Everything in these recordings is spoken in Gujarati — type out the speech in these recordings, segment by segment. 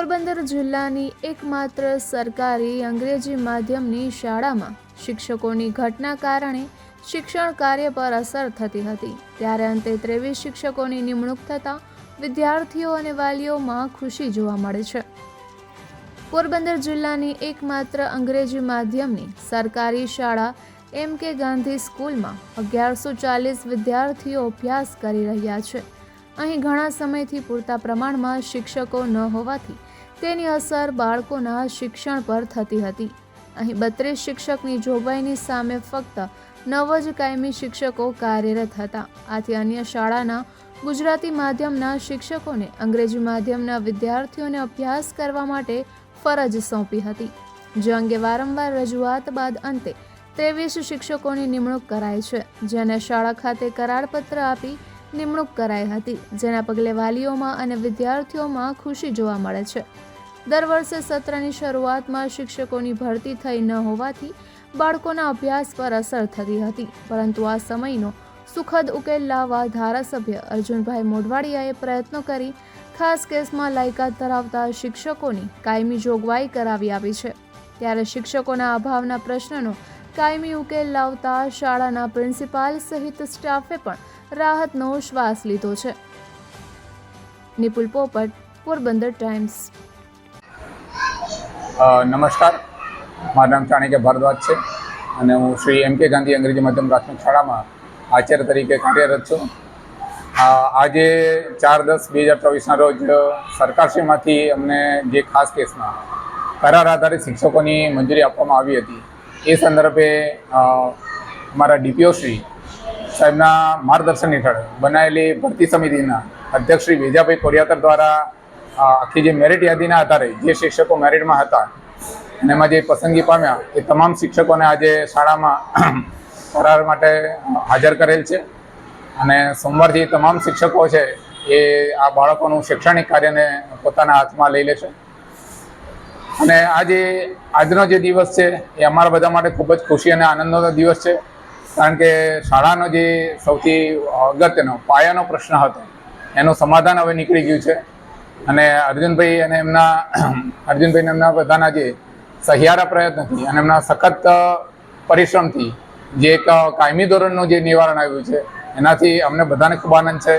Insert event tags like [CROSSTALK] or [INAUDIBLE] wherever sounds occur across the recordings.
પોરબંદર જિલ્લાની એકમાત્ર સરકારી અંગ્રેજી માધ્યમની શાળામાં શિક્ષકોની ઘટના કારણે શિક્ષણ કાર્ય પર અસર થતી હતી. ત્યારે અંતે ત્રેવીસ શિક્ષકોની નિમણૂક થતાં વિદ્યાર્થીઓ અને વાલીઓમાં ખુશી જોવા મળે છે. પોરબંદર જિલ્લાની એકમાત્ર અંગ્રેજી માધ્યમની સરકારી શાળા એમ કે ગાંધી સ્કૂલમાં અગિયારસો ચાલીસ વિદ્યાર્થીઓ અભ્યાસ કરી રહ્યા છે. અહીં ઘણા સમયથી પૂરતા પ્રમાણમાં શિક્ષકો ન હોવાથી તેની અસર બાળકોના શિક્ષણ પર થતી હતી. અહીં બત્રીસ શિક્ષકની જોગવાઈની સામે ફક્ત નવ જ કાયમી શિક્ષકો કાર્યરત હતા. આથી અન્ય શાળાના ગુજરાતી માધ્યમના શિક્ષકોને અંગ્રેજી માધ્યમના વિદ્યાર્થીઓને અભ્યાસ કરવા માટે ફરજ સોંપી હતી. જે અંગે વારંવાર રજૂઆત બાદ અંતે ત્રેવીસ શિક્ષકોની નિમણૂક કરાઈ છે, જેને શાળા ખાતે કરારપત્ર આપી નિમણૂક કરાઈ હતી, જેના પગલે વાલીઓમાં અને વિદ્યાર્થીઓમાં ખુશી જોવા મળે છે. દર વર્ષે સત્રની શરૂઆતમાં શિક્ષકોની ભરતી થઈ ન હોવાથી બાળકોના અભ્યાસ પર અસર થતી હતી. પરંતુ આ સમયનો સુખદ ઉકેલ લાવવા ધારાસભ્ય અર્જુનભાઈ મોઢવાડિયાએ પ્રયત્નો કરી ખાસ કેસમાં લાયકાત ધરાવતા શિક્ષકોની કાયમી જોગવાઈ કરાવી આપી છે. ત્યારે શિક્ષકોના અભાવના પ્રશ્નનો કાયમી ઉકેલ લાવતા શાળાના પ્રિન્સિપાલ સહિત સ્ટાફે પણ રાહતનો શ્વાસ લીધો છે. નિપુલ પોપટ, પોરબંદર ટાઈમ્સ. નમસ્કાર. મારું નામ ચાણક્ય ભારદ્વાજ છે અને હું શ્રી એમ કે ગાંધી અંગ્રેજી માધ્યમ પ્રાથમિક શાળામાં આચાર્ય તરીકે કાર્યરત છું. આજે ચાર દસ બે હજાર ચોવીસના રોજ સરકારશ્રીમાંથી અમને જે ખાસ કેસમાં કરાર આધારિત શિક્ષકોની મંજૂરી આપવામાં આવી હતી, એ સંદર્ભે મારા ડીપીઓ શ્રી સાહેબના માર્ગદર્શન હેઠળ બનાવેલી ભરતી સમિતિના અધ્યક્ષ શ્રી વેજાભાઈ કોરિયાતર દ્વારા આખી જે મેરિટ યાદીના આધારે જે શિક્ષકો મેરિટમાં હતા અને એમાં જે પસંદગી પામ્યા, એ તમામ શિક્ષકોને આજે શાળામાં [CLEARS THROAT] કરાર માટે હાજર કરેલ છે. અને સોમવારથી તમામ શિક્ષકો છે, એ આ બાળકોનું શૈક્ષણિક કાર્યને પોતાના હાથમાં લઈ લેશે અને આજે આજનો જે દિવસ છે, એ અમારા બધા માટે ખૂબ જ ખુશી અને આનંદનો દિવસ છે. કારણ કે શાળાનો જે સૌથી અગત્યનો, પાયાનો પ્રશ્ન હતો, એનું સમાધાન હવે નીકળી ગયું છે. અને અર્જુનભાઈ અને એમના [CLEARS THROAT] અર્જુનભાઈને એમના બધાના જે સહિયારા પ્રયત્નથી અને એમના સખત પરિશ્રમથી જે એક કાયમી ધોરણનું જે નિવારણ આવ્યું છે, એનાથી અમને બધાને ખૂબ આનંદ છે.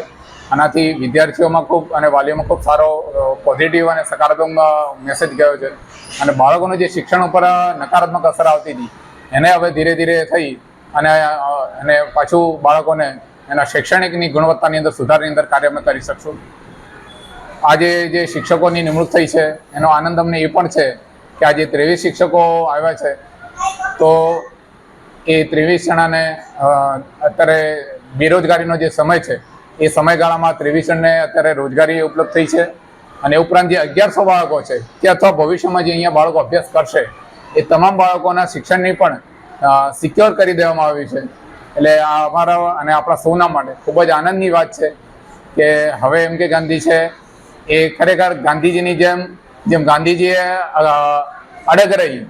આનાથી વિદ્યાર્થીઓમાં ખૂબ અને વાલીઓમાં ખૂબ સારો પોઝિટિવ અને સકારાત્મક મેસેજ ગયો છે. અને બાળકોનું જે શિક્ષણ ઉપર નકારાત્મક અસર આવતી હતી, એને હવે ધીરે ધીરે થઈ અને અને પાછું બાળકોને એના શૈક્ષણિકની ગુણવત્તાની અંદર સુધારની અંદર કાર્ય કરી શકશું. આજે જે શિક્ષકોની નિમણૂક થઈ છે, એનો આનંદ અમને એ પણ છે કે આજે ત્રેવીસ શિક્ષકો આવ્યા છે. તો એ ત્રેવીસ જણાને અત્યારે બેરોજગારીનો જે સમય છે, એ સમયગાળામાં ત્રેવીસ જણને અત્યારે રોજગારી ઉપલબ્ધ થઈ છે. અને ઉપરાંત જે અગિયારસો બાળકો છે કે અથવા ભવિષ્યમાં જે અહીંયા બાળકો અભ્યાસ કરશે, એ તમામ બાળકોના શિક્ષણની પણ સિક્યોર કરી દેવામાં આવ્યું છે. એટલે અમારા અને આપણા સૌના માટે ખૂબ જ આનંદની વાત છે કે હવે એમ કે ગાંધી છે એ ખરેખર ગાંધીજીની જેમ જેમ ગાંધીજીએ અડગ રહી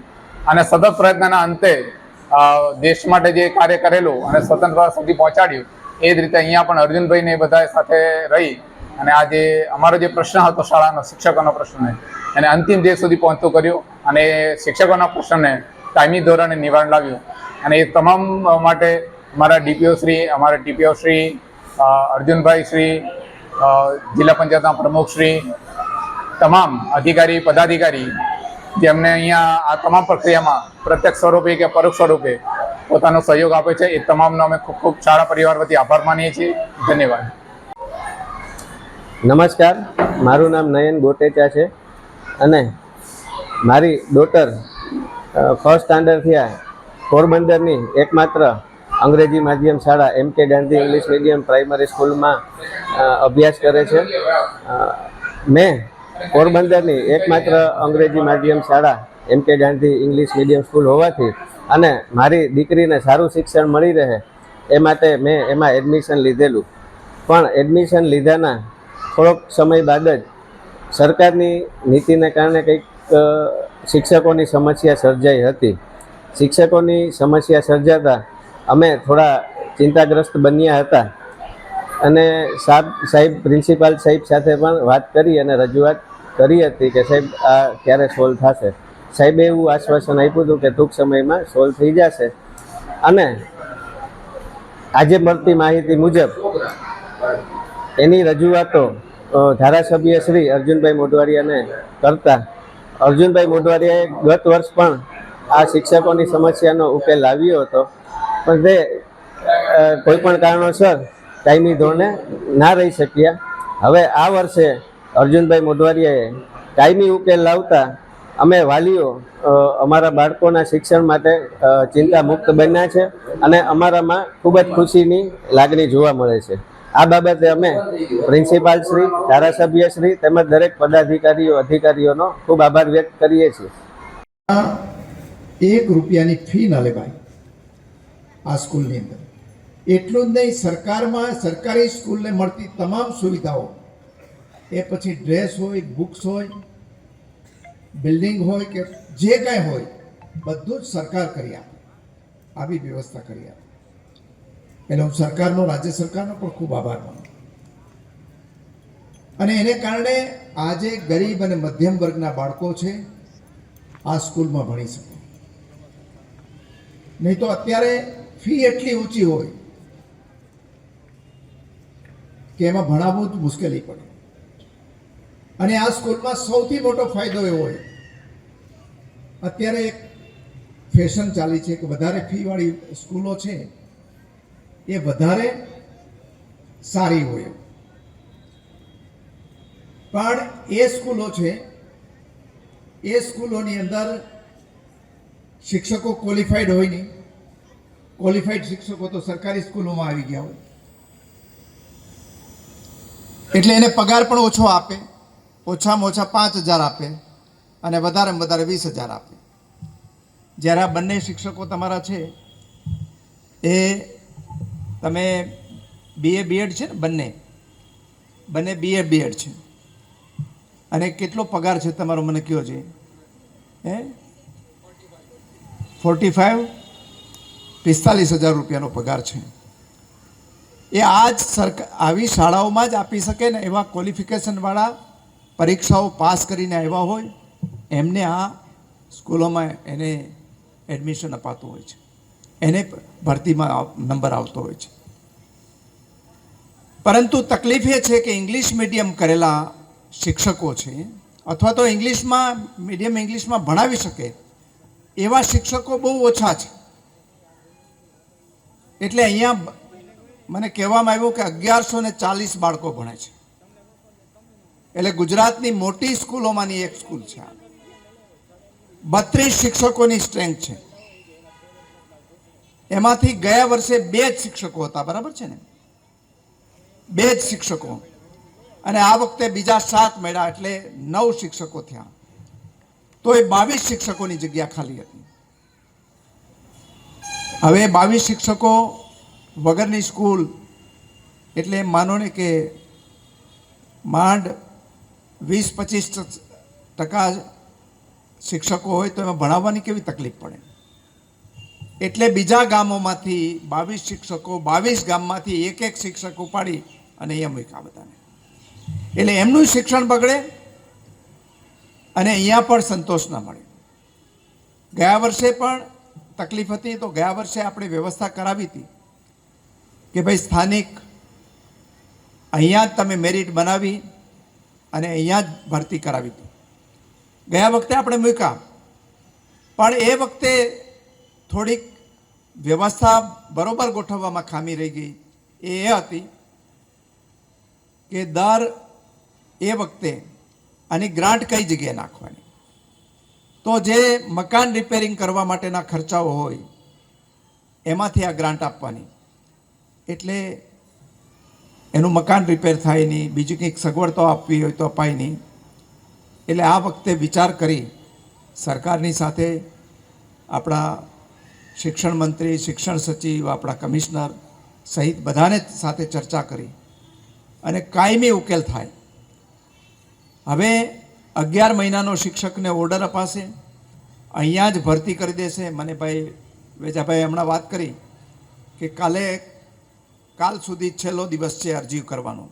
અને સતત પ્રયત્નના અંતે દેશ માટે જે કાર્ય કરેલું અને સ્વતંત્રતા સુધી પહોંચાડ્યું, એ જ રીતે અહીંયા પણ અર્જુનભાઈને બધા સાથે રહી અને આ જે અમારો જે પ્રશ્ન હતો શાળાનો, શિક્ષકોનો પ્રશ્ન, એને અંતિમ દેશ સુધી પહોંચતો કર્યું અને શિક્ષકોના પ્રશ્નને ટાઈમી ધોરણે નિવારણ લાવ્યું. અને એ તમામ માટે અમારા ડીપીઓ શ્રી, અમારા ટીપીઓ શ્રી અર્જુનભાઈ શ્રી જિલ્લા પંચાયતના પ્રમુખશ્રી તમામ અધિકારી, પદાધિકારી જેમને અહીંયા આ તમામ પ્રક્રિયામાં પ્રત્યક્ષ સ્વરૂપે કે પરોક્ષ સ્વરૂપે પોતાનો સહયોગ આપે છે, એ તમામનો અમે ખૂબ ખૂબ શાળા પરિવાર વતી આભાર માનીએ છીએ. ધન્યવાદ. નમસ્કાર. મારું નામ નયન ગોટેચા છે અને મારી ડોટર ફર્સ્ટ સ્ટાન્ડર્ડ થયા પોરબંદરની એકમાત્ર અંગ્રેજી માધ્યમ શાળા એમ કે ગાંધી ઇંગ્લિશ મીડિયમ પ્રાઇમરી સ્કૂલમાં અભ્યાસ કરે છે. મેં પોરબંદરની એકમાત્ર અંગ્રેજી માધ્યમ શાળા એમ કે ગાંધી ઇંગ્લિશ મીડિયમ સ્કૂલ હોવાથી અને મારી દીકરીને સારું શિક્ષણ મળી રહે એ માટે મેં એમાં એડમિશન લીધેલું. પણ એડમિશન લીધાના થોડોક સમય બાદ જ સરકારની નીતિને કારણે કંઈક શિક્ષકોની સમસ્યા સર્જાઈ હતી. શિક્ષકોની સમસ્યા સર્જાતા અમે થોડા ચિંતાગ્રસ્ત બન્યા હતા. અને સાહેબ સાહેબ પ્રિન્સિપાલ સાહેબ સાથે પણ વાત કરી અને રજૂઆત કરી હતી કે સાહેબ, આ ક્યારે સોલ્વ થશે? સાહેબે એવું આશ્વાસન આપ્યું હતું કે ટૂંક સમયમાં સોલ્વ થઈ જશે. અને આજે મળતી માહિતી મુજબ એની રજૂઆતો ધારાસભ્ય શ્રી અર્જુનભાઈ મોઢવાડિયાને કરતા. અર્જુનભાઈ મોઢવાડિયાએ ગત વર્ષ પણ આ શિક્ષકોની સમસ્યાનો ઉકેલ લાવ્યો હતો. પણ તે કોઈ પણ કારણોસર કાયમી ધોરણે ના રહી શક્યા. હવે આ વર્ષે અર્જુનભાઈ મોઢવાડિયાએ કાયમી ઉકેલ લાવતા અમે વાલીઓ અમારા બાળકોના શિક્ષણ માટે ચિંતા મુક્ત બન્યા છે અને અમારામાં ખૂબ જ ખુશીની લાગણી જોવા મળે છે. આ બાબતે અમે પ્રિન્સિપાલ શ્રી, ધારાસભ્ય શ્રી તેમજ દરેક પદાધિકારીઓ, અધિકારીઓનો ખૂબ આભાર વ્યક્ત કરીએ છીએ. એક રૂપિયાની ફી ના લેવાય. આ સ્કૂલની અંદર. એટલું જ નહીં, સરકારમાં, સરકારી સ્કૂલને મળતી તમામ સુવિધાઓ, એ પછી ડ્રેસ હોય, બુક્સ હોય, બિલ્ડિંગ હોય કે જે કાંઈ હોય, બધું જ સરકાર કરી આપે. આવી વ્યવસ્થા કરી આપે. એટલે હું સરકારનો, રાજ્ય સરકારનો પણ ખૂબ આભાર માનું અને એને કારણે આજે ગરીબ અને મધ્યમ વર્ગના બાળકો છે, આ સ્કૂલમાં ભણી શકે. નહીં તો અત્યારે ફી એટલી ઊંચી હોય કે એમાં ભણાવવું જ મુશ્કેલી પડે. અને આ સ્કૂલમાં સૌથી મોટો ફાયદો એવો હોય, અત્યારે એક ફેશન ચાલી છે કે વધારે ફીવાળી સ્કૂલો છે, એ વધારે સારી હોય પણ એ સ્કૂલો છે, એ સ્કૂલોની અંદર શિક્ષકો ક્વોલિફાઈડ હોય નહીં. ક્વોલિફાઈડ શિક્ષકો તો સરકારી સ્કૂલોમાં આવી ગયા હોય. એટલે એને પગાર પણ ઓછો આપે, ઓછામાં ઓછા પાંચ હજાર આપે અને વધારેમાં વધારે વીસ હજાર આપે. જ્યારે આ બંને શિક્ષકો તમારા છે, એ તમે બીએ બીએડ છે ને બંને? બંને બીએ બીએડ છે. અને કેટલો પગાર છે તમારો મને કયો છે? હે? ફોર્ટી ફાઇવ પિસ્તાલીસ હજાર રૂપિયાનો પગાર છે. એ આજ સરકાર, આવી શાળાઓમાં જ આપી શકે ને એવા ક્વોલિફિકેશનવાળા પરીક્ષાઓ પાસ કરીને આવ્યા હોય, એમને આ સ્કૂલોમાં એને એડમિશન અપાતું હોય છે. એને ભરતીમાં નંબર આવતો હોય છે. પરંતુ તકલીફ એ છે કે ઇંગ્લિશ મીડિયમ કરેલા શિક્ષકો છે, અથવા તો ઇંગ્લિશમાં, મીડિયમ ઇંગ્લિશમાં ભણાવી શકે, એવા શિક્ષકો બહુ ઓછા છે. એટલે અહીંયા મને કહેવામાં આવ્યું કે અગિયારસો ને ચાલીસ બાળકો ભણે છે. એટલે ગુજરાતની મોટી સ્કૂલોમાંની એક સ્કૂલ છે બત્રીસ શિક્ષકોની સ્ટ્રેન્થ છે. એમાંથી ગયા વર્ષે બે જ શિક્ષકો હતા, બરાબર છે ને? બે જ શિક્ષકો. અને આ વખતે બીજા સાત મળ્યા એટલે નવ શિક્ષકો થયા. તો એ બાવીસ શિક્ષકોની જગ્યા ખાલી હતી. હવે બાવીસ શિક્ષકો વગરની સ્કૂલ એટલે એમ માનો ને કે માંડ વીસ પચીસ ટકા શિક્ષકો હોય તો એમાં ભણાવવાની કેવી તકલીફ પડે? એટલે બીજા ગામોમાંથી બાવીસ શિક્ષકો, બાવીસ ગામમાંથી એક એક શિક્ષક ઉપાડી અને અહીંયા મૂક્યા બધાને. એટલે એમનું શિક્ષણ બગડે અને અહીંયા પણ સંતોષ ન મળે. ગયા વર્ષે પણ તકલીફ હતી તો ગયા વર્ષે આપણે વ્યવસ્થા કરાવી હતી કે ભાઈ સ્થાનિક, અહીંયા જ તમે મેરિટ બનાવી અને અહીંયા જ ભરતી કરાવી હતી. ગયા વખતે આપણે મૂક્યા. પણ એ વખતે થોડીક વ્યવસ્થા બરોબર ગોઠવવામાં ખામી રહી ગઈ. એ એ હતી કે દર એ વખતે આની ગ્રાન્ટ કઈ જગ્યાએ નાખવાની? તો જે મકાન રિપેરિંગ કરવા માટેના ખર્ચાઓ હોય, એમાંથી આ ગ્રાન્ટ આપવાની. એટલે એનું મકાન રિપેર થાય નહીં, બીજી કંઈક સગવડ તો આપવી હોય તો અપાય નહીં. એટલે આ વખતે વિચાર કરી સરકારની સાથે આપણા શિક્ષણ મંત્રી, શિક્ષણ સચિવ, આપણા કમિશનર સહિત બધાને સાથે ચર્ચા કરી અને કાયમી ઉકેલ થાય. હવે અગિયાર મહિનાનો શિક્ષકને ઓર્ડર અપાશે. અહીંયા જ ભરતી કરી દેશે. મને ભાઈ વેજાભાઈ હમણાં વાત કરી કે કાલે, કાલ સુધી છેલ્લો દિવસ છે અરજી કરવાનો.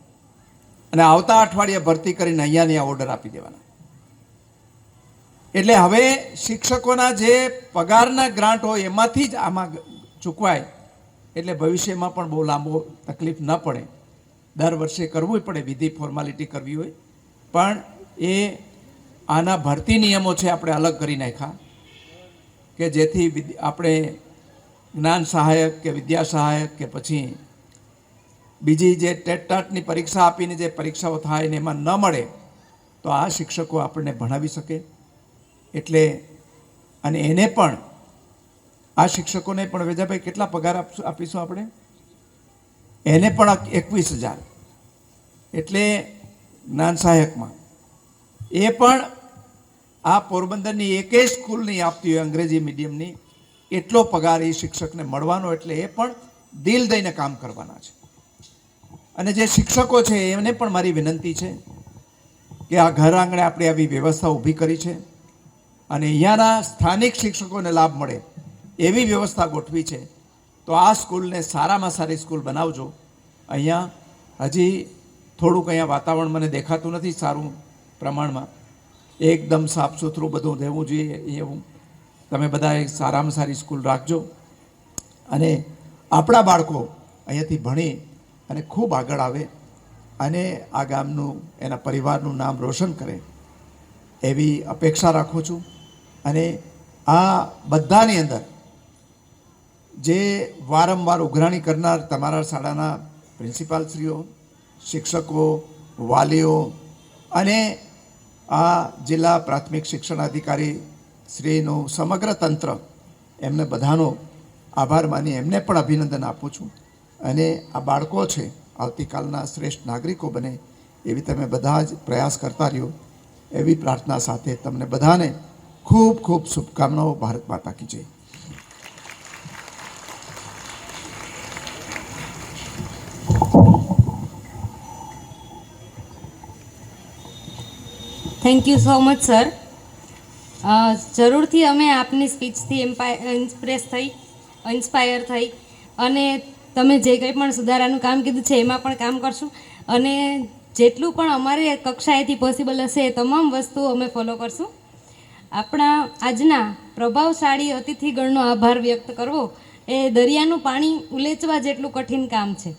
અને આવતા અઠવાડિયે ભરતી કરીને અહીંયા ને ઓર્ડર આપી દેવાના. એટલે હવે શિક્ષકોના જે પગારના ગ્રાન્ટ હોય એમાંથી જ આમાં ચૂકવાય. એટલે ભવિષ્યમાં પણ બહુ લાંબો તકલીફ ન પડે. દર વર્ષે કરવું પડે. વિધિ, ફોર્માલિટી કરવી હોય. પણ એ આના ભરતી નિયમો છે આપણે અલગ કરી નાખ્યા. કે જેથી આપણે જ્ઞાન સહાયક કે વિદ્યા સહાયક કે પછી બીજી જે ટેટ ટાટની પરીક્ષા આપીને જે પરીક્ષાઓ થાય ને એમાં ન મળે, તો આ શિક્ષકો આપણને ભણાવી શકે. એટલે અને એને પણ આ શિક્ષકોને પણ, વેજાભાઈ, કેટલા પગાર આપીશું આપણે? એને પણ એકવીસ હજાર. એટલે જ્ઞાન સહાયકમાં. એ પણ આ પોરબંદરની એકેય સ્કૂલ નહીં આપતી હોય અંગ્રેજી મીડિયમની એટલો પગાર એ શિક્ષકને મળવાનો એટલે એ પણ દિલ દઈને કામ કરવાના છે. અને જે શિક્ષકો છે, એમને પણ મારી વિનંતી છે કે આ ઘર આંગણે આપણે આવી વ્યવસ્થા ઊભી કરી છે અને અહીંયાના સ્થાનિક શિક્ષકોને લાભ મળે એવી વ્યવસ્થા ગોઠવી છે. તો આ સ્કૂલને સારામાં સારી સ્કૂલ બનાવજો. અહીંયા હજી થોડુંક અહીંયા વાતાવરણ મને દેખાતું નથી સારું પ્રમાણમાં. એકદમ સાફ સુથરું બધું રહેવું જોઈએ એવું તમે બધા એક સારામાં સારી સ્કૂલ રાખજો. અને આપણા બાળકો અહીંયાથી ભણી અને ખૂબ આગળ આવે અને આ ગામનું, એના પરિવારનું નામ રોશન કરે એવી અપેક્ષા રાખું છું. અને આ બધાની અંદર જે વારંવાર ઉઘરાણી કરનાર તમારા શાળાના પ્રિન્સિપાલશ્રીઓ, શિક્ષકો, વાલીઓ અને આ જિલ્લા પ્રાથમિક શિક્ષણ અધિકારી શ્રીનું સમગ્ર તંત્ર એમને બધાનો આભાર માની એમને પણ અભિનંદન આપું છું. અને આ બાળકો છે, આવતીકાલના શ્રેષ્ઠ નાગરિકો બને એવી તમે બધા જ પ્રયાસ કરતા રહ્યો. એવી પ્રાર્થના સાથે તમને બધાને ખૂબ ખૂબ શુભકામનાઓ, ભારત માતા કી જય. Thank you so much sir જરૂરથી અમે આપની સ્પીચથી ઇન્સ્પ્રેસ થઈ ઇન્સ્પાયર થઈ. અને તમે જે કંઈ પણ સુધારાનું કામ કીધું છે, એમાં પણ કામ કરશું. અને જેટલું પણ અમારે કક્ષાએથી પોસિબલ હશે એ તમામ વસ્તુઓ અમે ફોલો કરશું. આપણા આજના પ્રભાવશાળી અતિથિગણનો આભાર વ્યક્ત કરવો એ દરિયાનું પાણી ઉલેચવા જેટલું કઠિન કામ છે.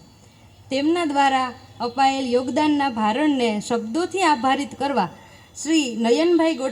તેમના દ્વારા અપાયેલ યોગદાનના ભારણને શબ્દોથી આભારિત કરવા શ્રી નયનભાઈ ગોટ